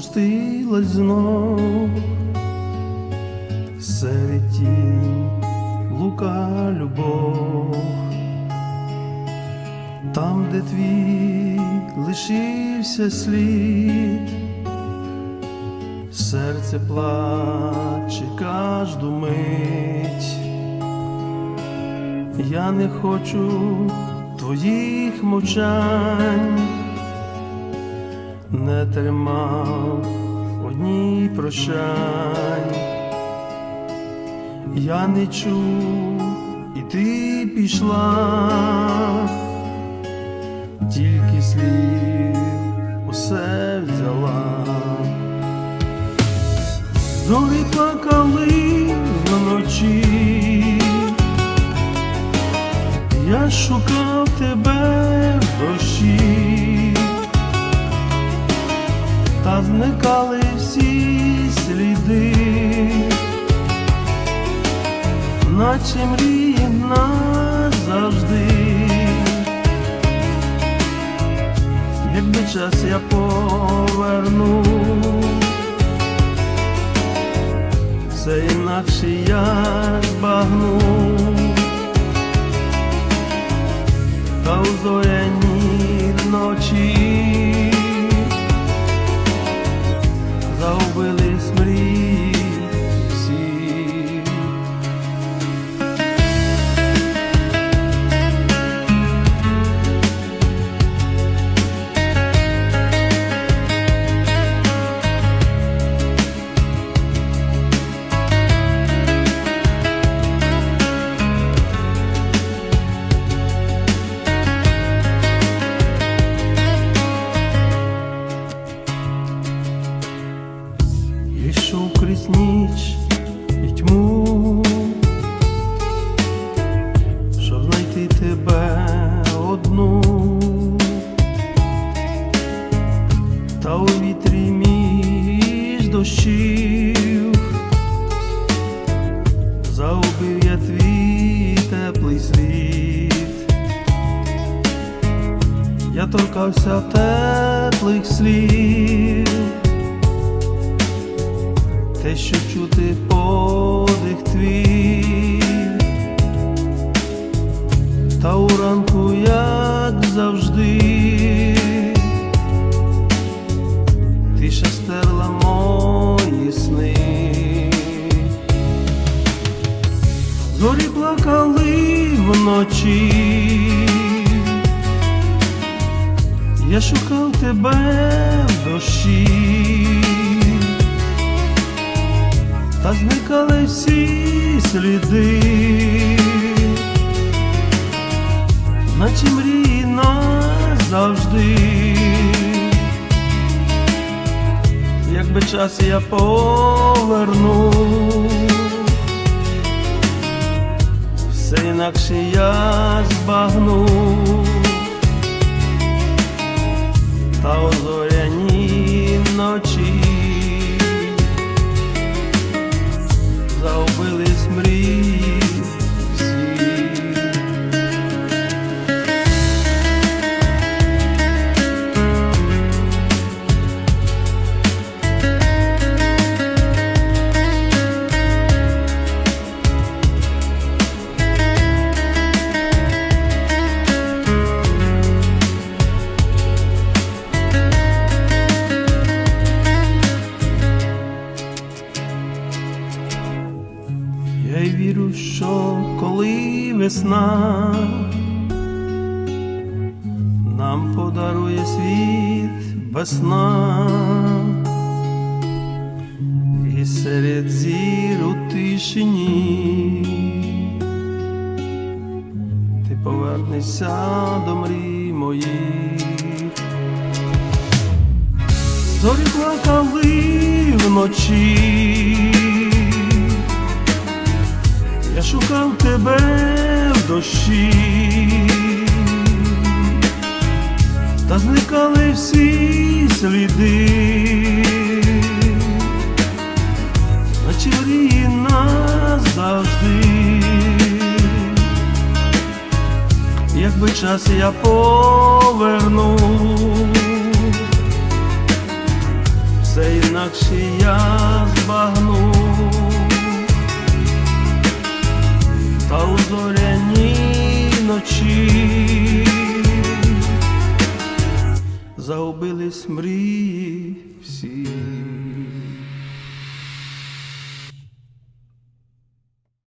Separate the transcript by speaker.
Speaker 1: спустилась знов. Серед тінь лука любов, там, де твій лишився слід, серце плаче кожну мить. Я не хочу твоїх мовчань, не тримав одній прощань. Я не чув, і ти пішла, тільки слів усе взяла. Зорі плакали вночі, я шукав тебе в дощі, та зникали всі сліди, наче мрії назавжди, якби час я повернув все інакше я збагну, дощів загубив я твій теплий слід. Я торкався теплих слів. Те, що чути подих твій, та у ранку, як завжди, тиша стерла зорі плакали вночі, я шукав тебе в дощі та зникали всі сліди, наче мрії назавжди, якби час я повернув, інакше я збагнув, та у Я й вірю, що коли весна нам подарує світ весна, і серед зір у тишині ти повернешся до мрій моїх. Зорі плакали вночі. Шукав тебе в дощі, та зникали всі сліди, наче мрії назавжди, якби час я повернув, все інакше я збагну, 去。